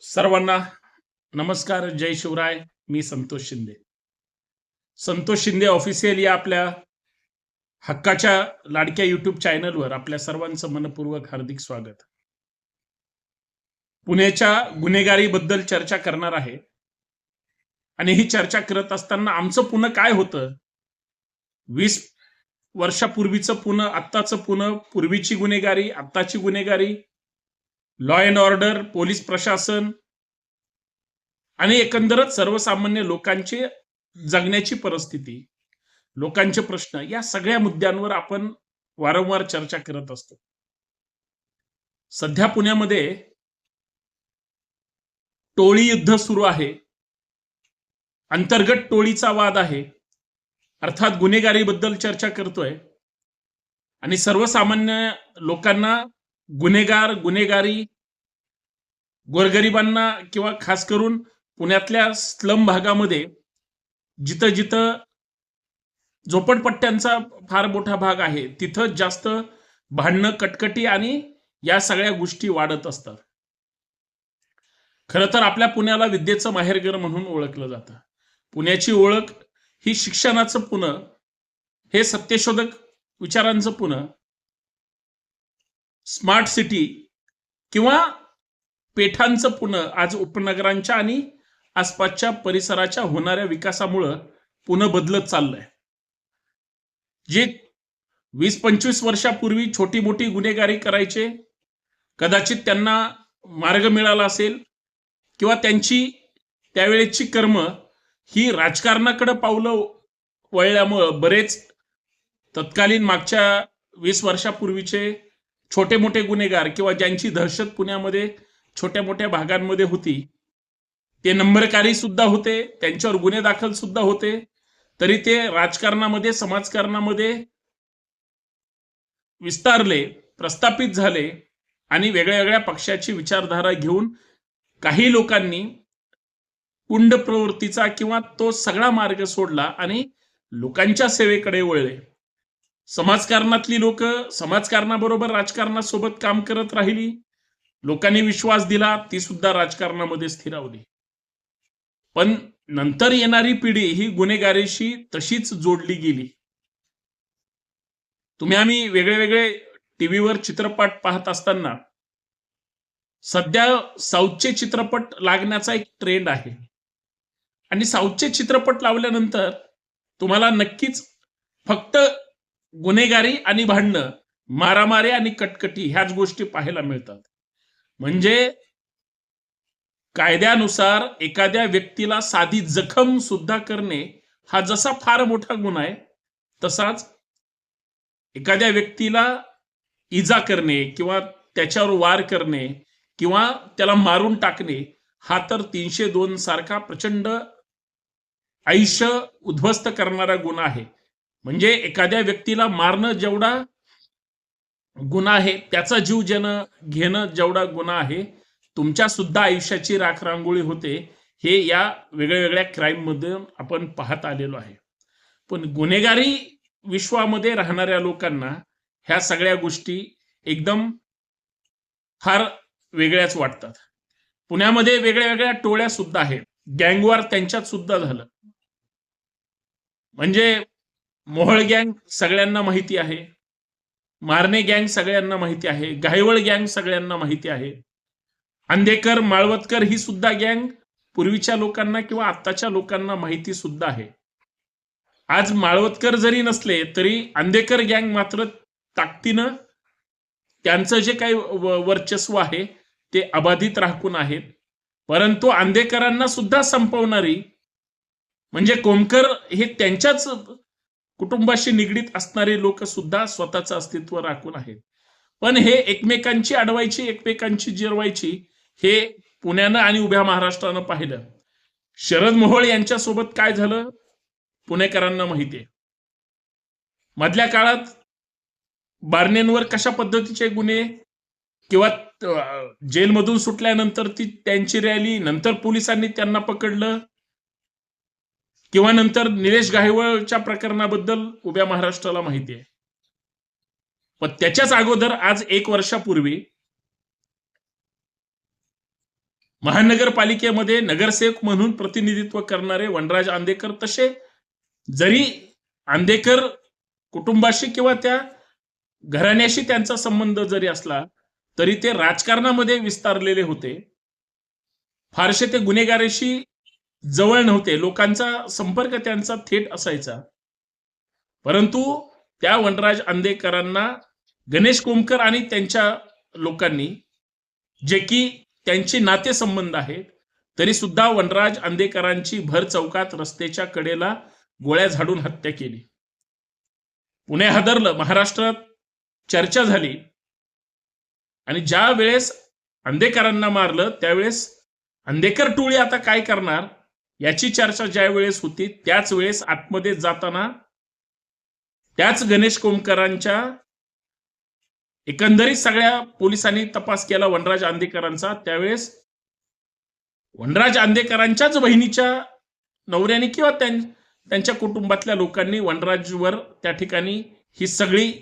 सर्वांना नमस्कार जय शिवराय मी संतोष शिंदे. संतोष शिंदे ऑफिशियल या आपल्या हक्काच्या लाडक्या युट्यूब चॅनलवर आपल्या सर्वांचं मनपूर्वक हार्दिक स्वागत. पुण्याच्या गुन्हेगारीबद्दल चर्चा करणार आहे. आणि ही चर्चा करत असताना आमचं पुणं काय होतं? वीस वर्षापूर्वीचं पुणं आत्ताचं पुणं पूर्वीची गुन्हेगारी आत्ताची गुन्हेगारी लॉ अँड ऑर्डर पोलीस प्रशासन आणि एकंदरच सर्वसामान्य लोकांची जगण्याची परिस्थिती लोकांचे प्रश्न या सगळ्या मुद्द्यांवर आपण वारंवार चर्चा करत असतो. सध्या पुण्यामध्ये टोळी युद्ध सुरू आहे. अंतर्गत टोळीचा वाद आहे. अर्थात गुन्हेगारीबद्दल चर्चा करतोय. आणि सर्वसामान्य लोकांना गुन्हेगार गुन्हेगारी गोरगरिबांना किंवा खास करून पुण्यातल्या स्लम भागामध्ये जिथं जिथं झोपडपट्ट्यांचा फार मोठा भाग आहे तिथं जास्त भांडणं कटकटी आणि या सगळ्या गोष्टी वाढत असतात. खरं तर आपल्या पुण्याला विद्येचं माहेरघर म्हणून ओळखलं जातं. पुण्याची ओळख ही शिक्षणाचं पुणं हे सत्यशोधक विचारांचं पुणं स्मार्ट सिटी किंवा पेठांचं पुणं आज उपनगरांच्या आणि आसपासच्या परिसराच्या होणाऱ्या विकासामुळं पुन्हा बदलत चाललंय. जे वीस पंचवीस वर्षापूर्वी छोटी मोठी गुन्हेगारी करायचे कदाचित त्यांना मार्ग मिळाला असेल किंवा त्यांची त्यावेळेची कर्म ही राजकारणाकडे पावलं वळल्यामुळं बरेच तत्कालीन मागच्या वीस वर्षापूर्वीचे छोटे मोठे गुन्हेगार किंवा ज्यांची दहशत पुण्यामध्ये छोट्या मोठ्या भागांमध्ये होती ते नंबरकारी सुद्धा होते त्यांच्यावर गुन्हे दाखल सुद्धा होते तरी ते राजकारणामध्ये समाजकारणामध्ये विस्तारले प्रस्थापित झाले आणि वेगळ्या वेगळ्या पक्षाची विचारधारा घेऊन काही लोकांनी कुंड प्रवृत्तीचा किंवा तो सगळा मार्ग सोडला आणि लोकांच्या सेवेकडे वळले. समाजकारणातली लोक समाजकारणाबरोबर राजकारणासोबत काम करत राहिली. लोकांनी विश्वास दिला ती सुद्धा राजकारणामध्ये स्थिरावली. पण नंतर येणारी पिढी ही गुन्हेगारीशी तशीच जोडली गेली. तुम्ही आम्ही वेगळे वेगळे टीव्हीवर चित्रपट पाहत असताना सध्या साऊथचे चित्रपट लागण्याचा एक ट्रेंड आहे. आणि साऊथचे चित्रपट लावल्यानंतर तुम्हाला नक्कीच फक्त गुन्हेगारी आणि भांडणं मारामारी आणि कटकटी ह्याच गोष्टी पाहायला मिळतात. म्हणजे कायद्यानुसार एखाद्या व्यक्तीला साधी जखम सुद्धा करणे हा जसा फार मोठा गुन्हा आहे तसाच एखाद्या व्यक्तीला इजा करणे किंवा त्याच्यावर वार करणे किंवा त्याला मारून टाकणे हा तर तीनशे दोन सारखा प्रचंड आयुष्य उद्ध्वस्त करणारा गुन्हा आहे. म्हणजे एखाद्या व्यक्तीला मारणं जेवढा गुन्हा आहे त्याचा जीव ज्यानं घेणं जेवढा गुन्हा आहे तुमच्या सुद्धा आयुष्याची राखरांगोळी होते हे या वेगळ्या वेगळ्या क्राईममध्ये आपण पाहत आलेलो आहे. पण गुन्हेगारी विश्वामध्ये राहणाऱ्या लोकांना ह्या सगळ्या गोष्टी एकदम फार वेगळ्याच वाटतात. पुण्यामध्ये वेगळ्या वेगळ्या टोळ्या सुद्धा आहेत. गँगवार त्यांच्यात सुद्धा झालं. म्हणजे मोहळ गँग सगळ्यांना माहिती आहे. मारणे गँग सगळ्यांना माहिती आहे. गायवळ गँग सगळ्यांना माहिती आहे. अंधेकर माळवतकर ही सुद्धा गँग पूर्वीच्या लोकांना किंवा आत्ताच्या लोकांना माहिती सुद्धा आहे. आज माळवतकर जरी नसले तरी अंधेकर गँग मात्र ताकदीनं त्यांचं जे काही वर्चस्व आहे ते अबाधित राखून आहेत. परंतु आंदेकरांना सुद्धा संपवणारी म्हणजे कोमकर हे त्यांच्याच कुटुंबाशी निगडीत असणारे लोक सुद्धा स्वतःचं अस्तित्व राखून आहेत. पण हे एकमेकांची अडवायची एकमेकांची जिरवायची हे पुण्यानं आणि उभ्या महाराष्ट्रानं पाहिलं. शरद मोहोळ यांच्यासोबत काय झालं? पुणेकरांना माहितीये. मधल्या काळात बारणेंवर कशा पद्धतीचे गुन्हे किंवा जेलमधून सुटल्यानंतर ती त्यांची रॅली नंतर पोलिसांनी त्यांना पकडलं किंवा नंतर निलेश गायवळच्या प्रकरणाबद्दल उभ्या महाराष्ट्राला माहिती आहे. पण त्याच्याच अगोदर आज एक वर्षापूर्वी महानगरपालिकेमध्ये नगरसेवक म्हणून प्रतिनिधित्व करणारे वनराज आंदेकर तसे जरी आंदेकर कुटुंबाशी किंवा त्या घराण्याशी त्यांचा संबंध जरी असला तरी ते राजकारणामध्ये विस्तारलेले होते. फारसे ते गुन्हेगारीशी जवळ नव्हते. लोकांचा संपर्क त्यांचा थेट असायचा. परंतु त्या वनराज आंदेकरांना गणेश कोमकर आणि त्यांच्या लोकांनी जे की त्यांचे नातेसंबंध आहेत तरी सुद्धा वनराज आंदेकरांची भर चौकात रस्त्याच्या कडेला गोळ्या झाडून हत्या केली. पुणे हादरलं महाराष्ट्रात चर्चा झाली. आणि ज्या वेळेस आंदेकरांना मारलं त्यावेळेस आंदेकर टोळी आता काय करणार? याची चर्चा ज्या वेळेस होती त्याच वेळेस आतमध्ये जाताना त्याच गणेश कोमकरांच्या एकंदरीत सगळ्या पोलिसांनी तपास केला वनराज आंदेकरांचा. त्यावेळेस वनराज आंदेकरांच्याच बहिणीच्या नवऱ्याने किंवा त्यां- त्यांच्या कुटुंबातल्या लोकांनी वनराजवर त्या ठिकाणी ही सगळी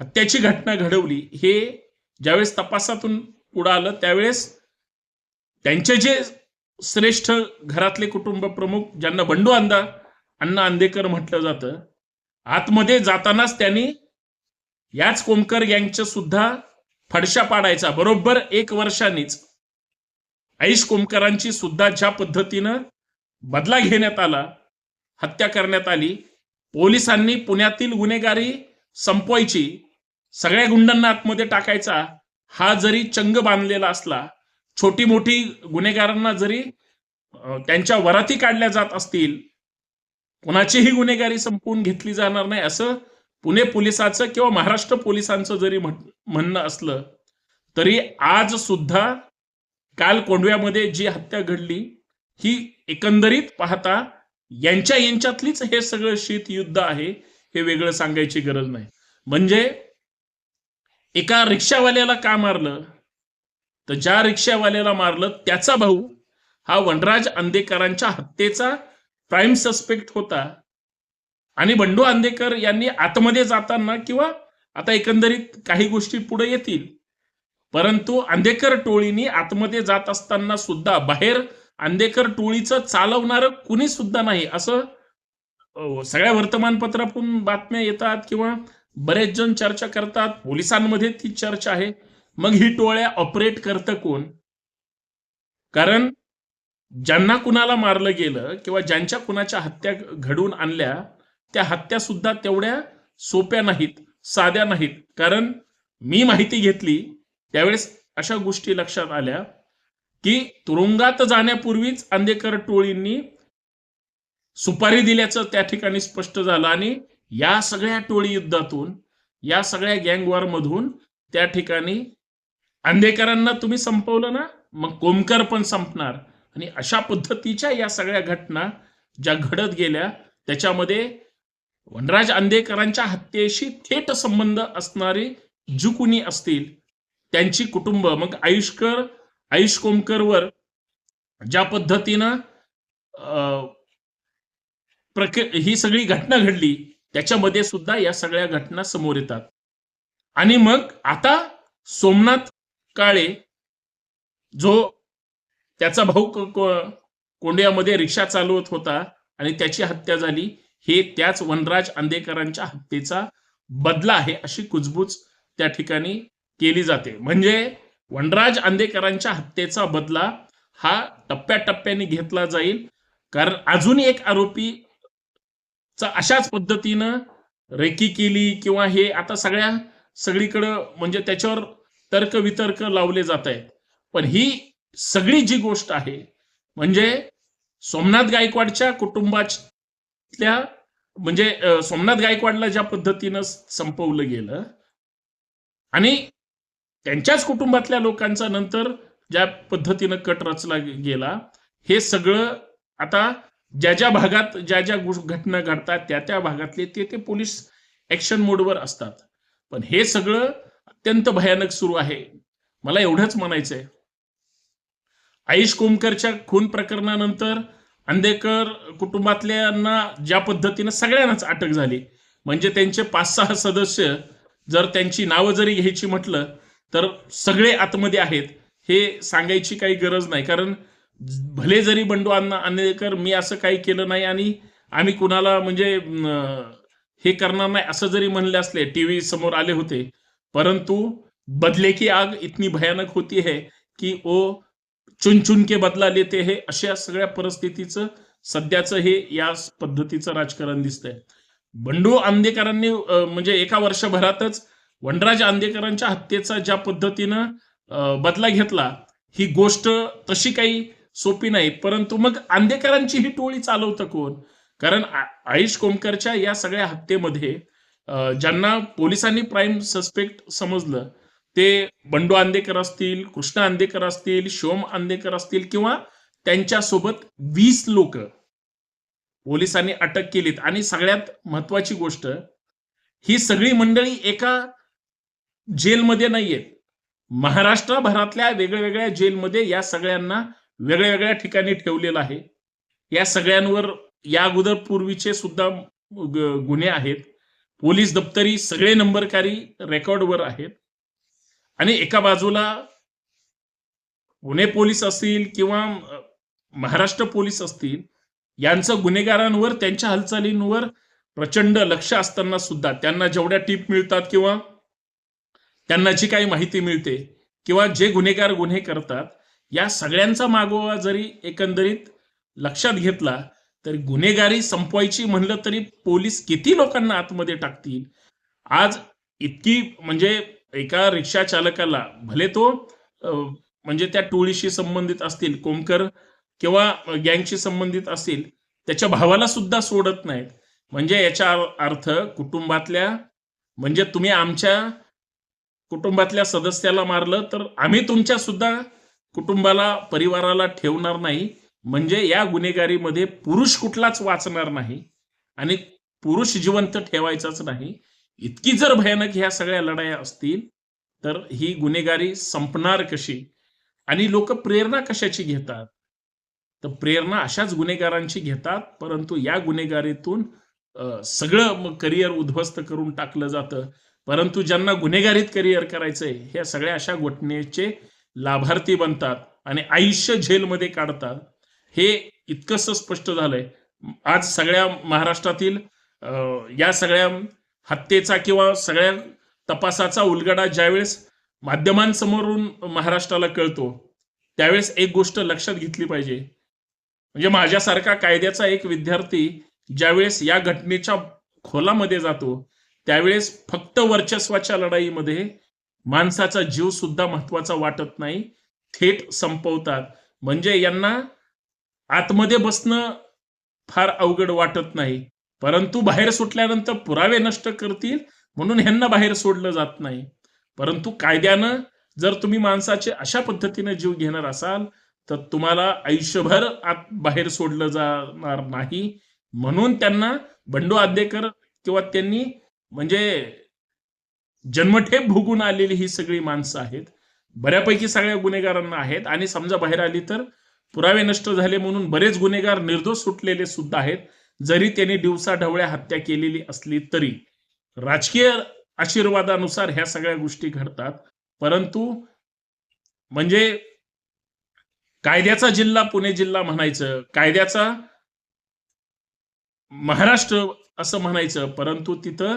हत्याची घटना घडवली. हे ज्यावेळेस तपासातून पुढं आलं त्यावेळेस त्यांचे जे श्रेष्ठ घरातले कुटुंब प्रमुख ज्यांना बंडू अंदा अण्णा अंदेकर म्हटलं जातं आतमध्ये जातानाच त्यांनी याच कोमकर गँगच्या सुद्धा फडशा पाडायचा. बरोबर एक वर्षांनीच आईश कोमकरांची सुद्धा ज्या पद्धतीनं बदला घेण्यात आला हत्या करण्यात आली पोलिसांनी पुण्यातील गुन्हेगारी संपवायची सगळ्या गुंडांना आतमध्ये टाकायचा हा जरी चंग बांधलेला असला छोटी मोठी गुन्हेगारांना जरी त्यांच्या वराती काढल्या जात असतील कुणाचीही गुन्हेगारी संपवून घेतली जाणार नाही असं पुणे पोलिसाचं किंवा महाराष्ट्र पोलिसांचं जरी म्हण- म्हणणं असलं तरी आज सुद्धा काल कोंडव्यामध्ये जी हत्या घडली ही एकंदरीत पाहता यांच्या यांच्यातलीच हे सगळं शीत युद्ध आहे हे वेगळं सांगायची गरज नाही. म्हणजे एका रिक्षावाल्याला का मारलं? तर ज्या रिक्षावाल्याला मारलं त्याचा भाऊ हा वनराज आंदेकरांच्या हत्येचा प्राईम सस्पेक्ट होता. आणि बंडू आंदेकर यांनी आतमध्ये जाताना किंवा आता एकंदरीत काही गोष्टी पुढे येतील. परंतु आंदेकर टोळीनी आतमध्ये जात असताना सुद्धा बाहेर आंदेकर टोळीचं चालवणारं कुणी सुद्धा नाही असं सगळ्या वर्तमानपत्रातून बातम्या येतात किंवा बरेच जण चर्चा करतात. पोलिसांमध्ये ती चर्चा आहे. मग ही टोळ्या ऑपरेट करतं कोण? कारण ज्यांना कुणाला मारलं गेलं किंवा ज्यांच्या कुणाच्या हत्या घडवून आणल्या त्या हत्या सुद्धा तेवढ्या सोप्या नाहीत साध्या नाहीत. कारण मी माहिती घेतली त्यावेळेस अशा गोष्टी लक्षात आल्या की तुरुंगात जाण्यापूर्वीच आंदेकर टोळींनी सुपारी दिल्याचं त्या ठिकाणी स्पष्ट झालं आणि या सगळ्या टोळी युद्धातून या सगळ्या गँगवॉर मधून त्या ठिकाणी अंधेकरांना तुम्ही संपवलं ना मग कोमकर पण संपणार. आणि अशा पद्धतीच्या या सगळ्या घटना ज्या घडत गेल्या त्याच्यामध्ये वनराज आंदेकरांच्या हत्येशी थेट संबंध असणारी जुकुनी असतील त्यांची कुटुंब मग आयुष्कर आयुष कोमकरवर ज्या पद्धतीनं अं, प्रक ही सगळी घटना घडली त्याच्यामध्ये सुद्धा या सगळ्या घटना समोर येतात. आणि मग आता सोमनाथ काळे जो त्याचा भाऊ कोंडियामध्ये रिक्षा चालवत होता आणि त्याची हत्या झाली हे त्याच वनराज आंदेकरांच्या हत्येचा बदला आहे अशी कुजबूज त्या ठिकाणी केली जाते. म्हणजे वनराज आंदेकरांच्या हत्येचा बदला हा टप्प्याटप्प्याने घेतला जाईल. कारण अजून एक आरोपी चा अशाच पद्धतीनं रेकी केली किंवा हे आता सगळ्या सगळीकडं म्हणजे त्याच्यावर तर्क वितर्क लावले जात आहेत. पण ही सगळी जी गोष्ट आहे म्हणजे सोमनाथ गायकवाडच्या कुटुंबातल्या म्हणजे सोमनाथ गायकवाडला ज्या पद्धतीनं संपवलं गेलं आणि त्यांच्याच कुटुंबातल्या लोकांचा नंतर ज्या पद्धतीनं कट रचला गेला हे सगळं आता ज्या ज्या भागात ज्या ज्या घटना घडतात त्या त्या भागातले ते ते पोलीस ऍक्शन मोडवर असतात. पण हे सगळं अत्यंत भयानक सुरू आहे. मला एवढंच म्हणायचंय. आईश कोमकरच्या खून प्रकरणानंतर अंधेकर कुटुंबातल्यांना ज्या पद्धतीनं सगळ्यांनाच अटक झाली म्हणजे त्यांचे पाच सहा सदस्य जर त्यांची नावं जरी घ्यायची म्हटलं तर सगळे आतमध्ये आहेत हे सांगायची काही गरज नाही. कारण भले जरी बंडू अण्णा आंदेकर मी असं काही केलं नाही आणि आम्ही कुणाला म्हणजे हे करणार नाही असं जरी म्हणले असले टीव्ही समोर आले होते परंतु बदले की आग इतनी भयानक होती है की ओ चुन चुन के बदला लेते हे अशा सगळ्या परिस्थितीचं सध्याचं हे या पद्धतीचं राजकारण दिसतंय. बंडू आंदेकरांनी म्हणजे एका वर्षभरातच वनराज आंदेकरांच्या हत्येचा ज्या पद्धतीनं बदला घेतला ही गोष्ट तशी काही सोपी नाही. परंतु मग आंदेकरांची ही टोळी चालवतं कोण? कारण आयुष कोमकरच्या या सगळ्या हत्येमध्ये ज्यांना पोलिसांनी प्राईम सस्पेक्ट समजलं ते बंडू आंदेकर असतील कृष्ण आंदेकर असतील शिवम आंदेकर असतील किंवा त्यांच्यासोबत वीस लोक पोलिसांनी अटक केलीत. आणि सगळ्यात महत्वाची गोष्ट ही सगळी मंडळी एका जेलमध्ये नाहीयेत. महाराष्ट्रभरातल्या वेगळ्या जेलमध्ये या सगळ्यांना वेगळ्या वेगळ्या ठिकाणी ठेवलेलं आहे. या सगळ्यांवर या अगोदर पूर्वीचे सुद्धा गुन्हे आहेत. पोलीस दप्तरी सगळे नंबरकारी रेकॉर्डवर आहेत. आणि एका बाजूला पुणे पोलीस असतील किंवा महाराष्ट्र पोलीस असतील यांचं गुन्हेगारांवर त्यांच्या हालचालींवर प्रचंड लक्ष असताना सुद्धा त्यांना जेवढ्या टीप मिळतात किंवा त्यांना जी काही माहिती मिळते किंवा जे गुन्हेगार गुन्हे करतात या सगळ्यांचा मागोवा जरी एकंदरीत लक्षात घेतला तर गुन्हेगारी संपवायची म्हणलं तरी पोलीस किती लोकांना आतमध्ये टाकतील? आज इतकी म्हणजे एका रिक्षा चालकाला भले तो म्हणजे त्या टोळीशी संबंधित असतील कोमकर किंवा गँगशी संबंधित असतील त्याच्या भावाला सुद्धा सोडत नाहीत. म्हणजे याचा अर्थ कुटुंबातल्या म्हणजे तुम्ही आमच्या कुटुंबातल्या सदस्याला मारलं तर आम्ही तुमच्या सुद्धा कुटुंबाला परिवाराला ठेवणार नाही. म्हणजे या गुन्हेगारीमध्ये पुरुष कुठलाच वाचणार नाही आणि पुरुष जिवंत ठेवायचाच नाही. इतकी जर भयानक ह्या सगळ्या लढाया असतील तर ही गुन्हेगारी संपणार कशी? आणि लोक प्रेरणा कशाची घेतात? तर प्रेरणा अशाच गुन्हेगारांची घेतात परंतु या गुन्हेगारीतून सगळं करिअर उद्ध्वस्त करून टाकलं जातं. परंतु ज्यांना गुन्हेगारीत करिअर करायचंय ह्या सगळ्या अशा घटनेचे लाभार्थी बनतात आणि आयुष्य झेलमध्ये काढतात. हे इतकंसं स्पष्ट झालंय. आज सगळ्या महाराष्ट्रातील या सगळ्या हत्येचा किंवा सगळ्या तपासाचा उलगडा ज्यावेळेस माध्यमांसमोरून महाराष्ट्राला कळतो त्यावेळेस एक गोष्ट लक्षात घेतली पाहिजे. म्हणजे माझ्यासारखा कायद्याचा एक विद्यार्थी ज्यावेळेस या घटनेच्या खोलामध्ये जातो त्यावेळेस फक्त वर्चस्वाच्या लढाईमध्ये माणसाचा जीव सुद्धा महत्त्वाचा वाटत नाही थेट संपवतात. म्हणजे यांना आतमध्ये बसणं फार अवघड वाटत नाही. परंतु बाहेर सुटल्यानंतर पुरावे नष्ट करतील म्हणून ह्यांना बाहेर सोडलं जात नाही. परंतु कायद्यानं जर तुम्ही माणसाचे अशा पद्धतीने जीव घेणार असाल तर तुम्हाला आयुष्यभर आत बाहेर सोडलं जाणार नाही. म्हणून त्यांना बंडू आद्यकर किंवा त्यांनी म्हणजे जन्मठेप भोगून आलेली ही सगळी माणसं आहेत. बऱ्यापैकी सगळ्या गुन्हेगारांना आहेत. आणि समजा बाहेर आली तर पुरावे नष्ट झाले म्हणून बरेच गुन्हेगार निर्दोष सुटलेले सुद्धा आहेत. जरी त्यांनी दिवसा ढवळ्या हत्या केलेली असली तरी. राजकीय आशीर्वादानुसार ह्या सगळ्या गोष्टी घडतात. परंतु म्हणजे कायद्याचा जिल्हा पुणे जिल्हा म्हणायचं कायद्याचा महाराष्ट्र असं म्हणायचं परंतु तिथं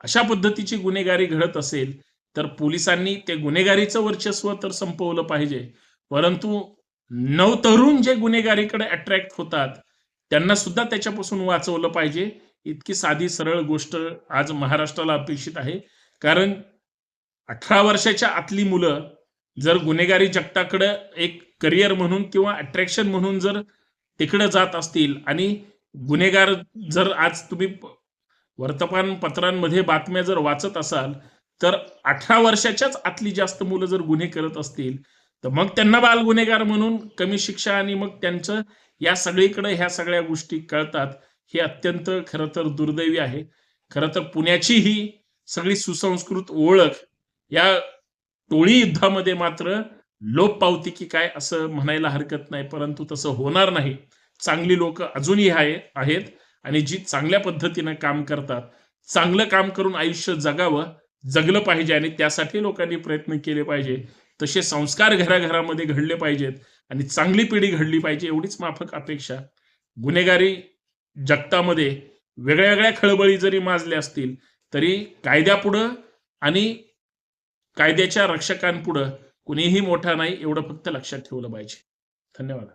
अशा पद्धतीची गुन्हेगारी घडत असेल तर पोलिसांनी ते गुन्हेगारीचं वर्चस्व तर संपवलं पाहिजे. परंतु नवतरुण जे गुन्हेगारीकडे अट्रॅक्ट होतात त्यांना सुद्धा त्याच्यापासून वाचवलं पाहिजे. इतकी साधी सरळ गोष्ट आज महाराष्ट्राला अपेक्षित आहे. कारण अठरा वर्षाच्या आतली मुलं जर गुन्हेगारी जगताकडे एक करिअर म्हणून किंवा अट्रॅक्शन म्हणून जर तिकडे जात असतील आणि गुन्हेगार जर आज तुम्ही वर्तमानपत्रांमध्ये बातम्या जर वाचत असाल तर अठरा वर्षाच्याच आतली जास्त मुलं जर गुन्हे करत असतील तर मग त्यांना बाल गुन्हेगार म्हणून कमी शिक्षा आणि मग त्यांचं या सगळीकडे ह्या सगळ्या गोष्टी कळतात हे अत्यंत खरं तर दुर्दैवी आहे. खरं तर पुण्याची ही सगळी सुसंस्कृत ओळख या टोळी युद्धामध्ये मात्र लोप पावती की काय असं म्हणायला हरकत नाही परंतु तसं होणार नाही. चांगली लोक अजूनही आहे आहेत आणि जी चांगल्या पद्धतीनं काम करतात. चांगलं काम करून आयुष्य जगावं जगलं पाहिजे आणि त्यासाठी लोकांनी प्रयत्न केले पाहिजे. तसे संस्कार घराघरामध्ये घडले पाहिजेत आणि चांगली पिढी घडली पाहिजे एवढीच माफक अपेक्षा. गुन्हेगारी जगतामध्ये वेगळ्या वेगळ्या खळबळी जरी माजल्या असतील तरी कायद्यापुढं आणि कायद्याच्या रक्षकांपुढं कुणीही मोठा नाही एवढं फक्त लक्षात ठेवलं पाहिजे. धन्यवाद.